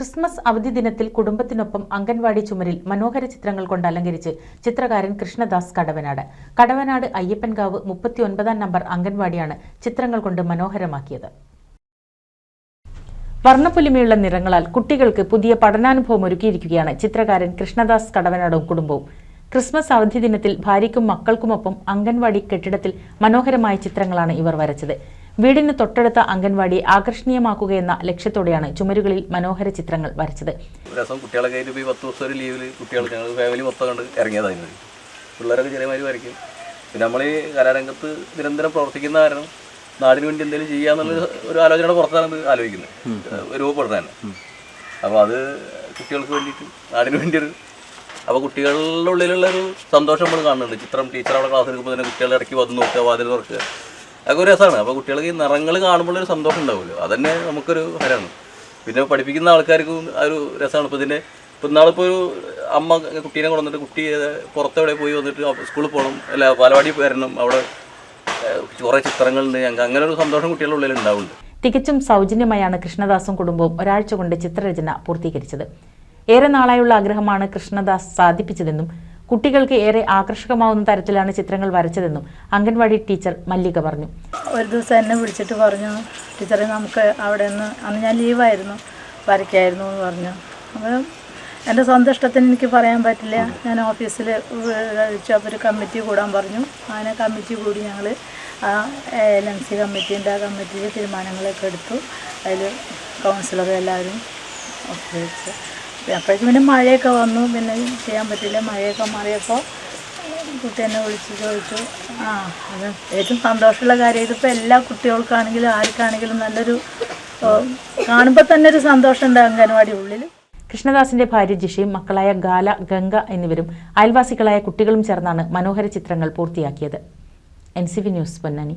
Christmas അവധി ദിനത്തിൽ കുടുംബത്തിനൊപ്പം അംഗൻവാടി ചുമരിൽ മനോഹര ചിത്രങ്ങൾ കൊണ്ട് അലങ്കരിച്ച് ചിത്രകാരൻ കൃഷ്ണദാസ് കടവനാട്. കടവനാട് അയ്യപ്പൻകാവ് മുപ്പത്തിയൊൻപതാം നമ്പർ അംഗൻവാടിയാണ് ചിത്രങ്ങൾ കൊണ്ട് മനോഹരമാക്കിയത്. വർണപ്പൊലിമയുള്ള നിറങ്ങളാൽ കുട്ടികൾക്ക് പുതിയ പഠനാനുഭവം ഒരുക്കിയിരിക്കുകയാണ് ചിത്രകാരൻ കൃഷ്ണദാസ് കടവനാടും കുടുംബവും. ക്രിസ്മസ് അവധി ദിനത്തിൽ ഭാര്യയ്ക്കും മക്കൾക്കുമൊപ്പം അംഗൻവാടി കെട്ടിടത്തിൽ മനോഹരമായ ചിത്രങ്ങളാണ് ഇവർ വരച്ചത്. വീടിന് തൊട്ടടുത്ത അംഗൻവാടിയെ ആകർഷണീയമാക്കുകയെന്ന ലക്ഷ്യത്തോടെയാണ് ചുമരുകളിൽ മനോഹര ചിത്രങ്ങൾ വരച്ചത്. ഒരു ദിവസം കുട്ടികളൊക്കെ ആയിട്ട് പോയി പത്ത് ദിവസം ഒരു ലീവിൽ കുട്ടികൾ ഞങ്ങൾ ഫാമിലി മൊത്തം കണ്ട് ഇറങ്ങിയതായിരുന്നു പിള്ളേരൊക്കെ ചെറിയമാര് വരയ്ക്കും. പിന്നെ നമ്മൾ ഈ കലാരംഗത്ത് നിരന്തരം പ്രവർത്തിക്കുന്ന കാരണം നാടിന് വേണ്ടി എന്തെങ്കിലും ചെയ്യാന്നുള്ള ഒരു ആലോചനയുടെ പുറത്താണ് ആലോചിക്കുന്നത്. രൂപപ്പെടുന്നതന്നെ അപ്പോൾ അത് കുട്ടികൾക്ക് വേണ്ടിയിട്ട് നാടിന് വേണ്ടി ഒരു അപ്പോൾ കുട്ടികളുടെ ഉള്ളിലുള്ള ഒരു സന്തോഷം നമ്മൾ കാണുന്നുണ്ട്. ചിത്രം ടീച്ചർ അവിടെ ക്ലാസ് എടുക്കുമ്പോൾ തന്നെ കുട്ടികളെ ഇറക്കി വന്ന് നോക്കുക വാതിൽ തുറക്കുക. അതൊക്കെ ഒരു രസമാണ്. അപ്പോൾ കുട്ടികൾക്ക് ഈ നിറങ്ങൾ കാണുമ്പോൾ ഒരു സന്തോഷം ഉണ്ടാവുമല്ലോ. അതന്നെ നമുക്കൊരു ഹരമാണ് പിന്നെ പഠിപ്പിക്കുന്ന ആൾക്കാർക്കും ആ ഒരു രസമാണ്. ഇപ്പോൾ ഇതിന്റെ ഇപ്പം നാളിപ്പോൾ ഒരു അമ്മ കുട്ടീനെ കൊണ്ടുവന്നിട്ട് കുട്ടി പുറത്തെവിടെ പോയി വന്നിട്ട് സ്കൂളിൽ പോകണം അല്ല പാലവാടി വരണം അവിടെ കുറേ ചിത്രങ്ങളുണ്ട്. ഞങ്ങൾക്ക് അങ്ങനെ ഒരു സന്തോഷം കുട്ടികളുടെ ഉള്ളിൽ ഉണ്ടാവുന്നുണ്ട്. തികച്ചും സൗജന്യമായാണ് കൃഷ്ണദാസും കുടുംബവും ഒരാഴ്ച കൊണ്ട് ചിത്രരചന പൂർത്തീകരിച്ചത്. ഏറെ നാളായുള്ള ആഗ്രഹമാണ് കൃഷ്ണദാസ് സാധിപ്പിച്ചതെന്നും കുട്ടികൾക്ക് ഏറെ ആകർഷകമാവുന്ന തരത്തിലാണ് ചിത്രങ്ങൾ വരച്ചതെന്നും അംഗൻവാടി ടീച്ചർ മല്ലിക പറഞ്ഞു. ഒരു ദിവസം എന്നെ വിളിച്ചിട്ട് പറഞ്ഞു ടീച്ചറെ നമുക്ക് അവിടെ നിന്ന് അന്ന് ഞാൻ ലീവായിരുന്നു വരയ്ക്കായിരുന്നു എന്ന് പറഞ്ഞു. അപ്പോൾ എന്റെ സ്വന്തം ഇഷ്ടത്തിന് എനിക്ക് പറയാൻ പറ്റില്ല. ഞാൻ ഓഫീസിൽ ഒരു കമ്മിറ്റി കൂടാൻ പറഞ്ഞു. അങ്ങനെ കമ്മിറ്റി കൂടി ഞങ്ങൾ ആ എൽ എം സി കമ്മിറ്റീന്റെ ആ കമ്മിറ്റിയിൽ തീരുമാനങ്ങളൊക്കെ എടുത്തു. അതിൽ കൗൺസിലർ എല്ലാവരും ഒപ്പുവെച്ചു. അപ്പോഴേക്കും പിന്നെ മഴയൊക്കെ വന്നു. പിന്നെ ചെയ്യാൻ പറ്റില്ല. മഴയൊക്കെ മാറിയപ്പോൾ കുട്ടി എന്നെ വിളിച്ച് ചോദിച്ചു. ആ അത് ഏറ്റവും സന്തോഷമുള്ള കാര്യം. ഇതിപ്പോൾ എല്ലാ കുട്ടികൾക്കാണെങ്കിലും ആർക്കാണെങ്കിലും നല്ലൊരു കാണുമ്പോൾ തന്നെ ഒരു സന്തോഷമുണ്ട് അംഗൻവാടി ഉള്ളിൽ കൃഷ്ണദാസിന്റെ ഭാര്യ ജിഷയും മക്കളായ ഗാല ഗംഗ എന്നിവരും അയൽവാസികളായ കുട്ടികളും ചേർന്നാണ് മനോഹര ചിത്രങ്ങൾ പൂർത്തിയാക്കിയത്. N C V news Ponnani